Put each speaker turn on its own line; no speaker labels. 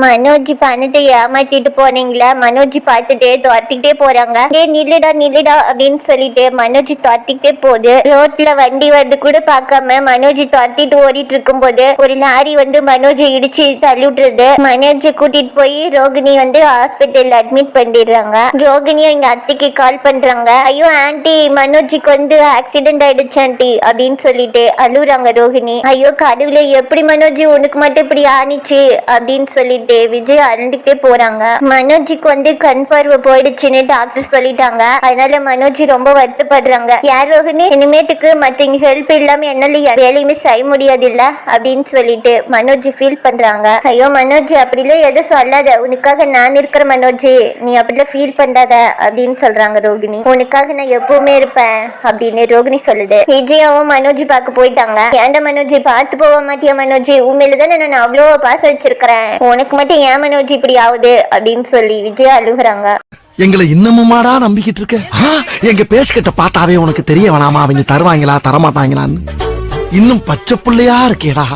மனோஜ் பணத்தை ஏமாத்திட்டு போனீங்களா? மனோஜ் பார்த்துட்டு துரத்திக்கிட்டே போறாங்க. டே நில்லுடா நில்லுடா அப்படின்னு சொல்லிட்டு மனோஜ் துரத்திக்கிட்டே போகுது ரோட்ல வண்டி வந்து கூட பார்க்காம மனோஜ் துரத்திட்டு ஓடிட்டு இருக்கும்போது ஒரு லாரி வந்து மனோஜை இடிச்சு தள்ளி விட்டுருது மனோஜை கூட்டிட்டு போய் ரோகிணி வந்து ஹாஸ்பிட்டல் அட்மிட் பண்ணிடுறாங்க. ரோகிணி எங்க அத்தைக்கு கால் பண்றாங்க. ஐயோ ஆன்ட்டி மனோஜுக்கு வந்து ஆக்சிடென்ட் ஆயிடுச்சு ஆன்டி அப்படின்னு சொல்லிட்டு அழுகுறாங்க ரோகிணி. ஐயோ கடவுளே எப்படி மனோஜ் உனக்கு மட்டும் இப்படி ஆனிச்சு அப்படின்னு சொல்லிட்டு விஜய் அழுந்துகிட்டே போறாங்க. மனோஜுக்கு வந்து கண் பார்வை போயிடுச்சுன்னு டாக்டர் சொல்லிட்டாங்க. அதனால மனோஜ் ரொம்ப வருத்தப்படுறாங்க. யார் ரோகினி இனிமேட்டுக்கு மத்தவங்க ஹெல்ப் இல்லாம என்னால வேலையுமே செய்ய முடியாது இல்ல அப்படின்னு சொல்லிட்டு மனோஜ் ஃபீல் பண்றாங்க. ஐயோ மனோஜ் அப்படிலாம் எதுவும் சொல்லாத. உனக்காக நான் இருக்கிற மனோஜ் நீ அப்படிலாம் ஃபீல் பண்ணாத அப்படின்னு சொல்றாங்க ரோகிணி உனக்காக நான் எப்பவுமே இருப்பேன் அப்படின்னு ரோகிணி சொல்லுது. விஜயாவும் மனோஜ் பார்க்க போயிட்டாங்க. ஏண்ட மனோஜ் பார்த்து போக மாட்டியா மனோஜ்? உண்மையில தானே நான் அவ்வளோ பாச வச்சிருக்கிறேன் உனக்கு மட்டும் ஏன் மனோஜ் இப்படி ஆகுது அப்படின்னு சொல்லி விஜயா அழுகுறாங்க.
எங்களை இன்னமுமாடா நம்பிக்கிட்டு இருக்க? எங்க பேசிக்கிட்ட பார்த்தாவே உனக்கு தெரிய வேணாமா? அவங்க தருவாங்களா தரமாட்டாங்களான்னு. இன்னும் பச்சை பிள்ளையா இருக்கேடா.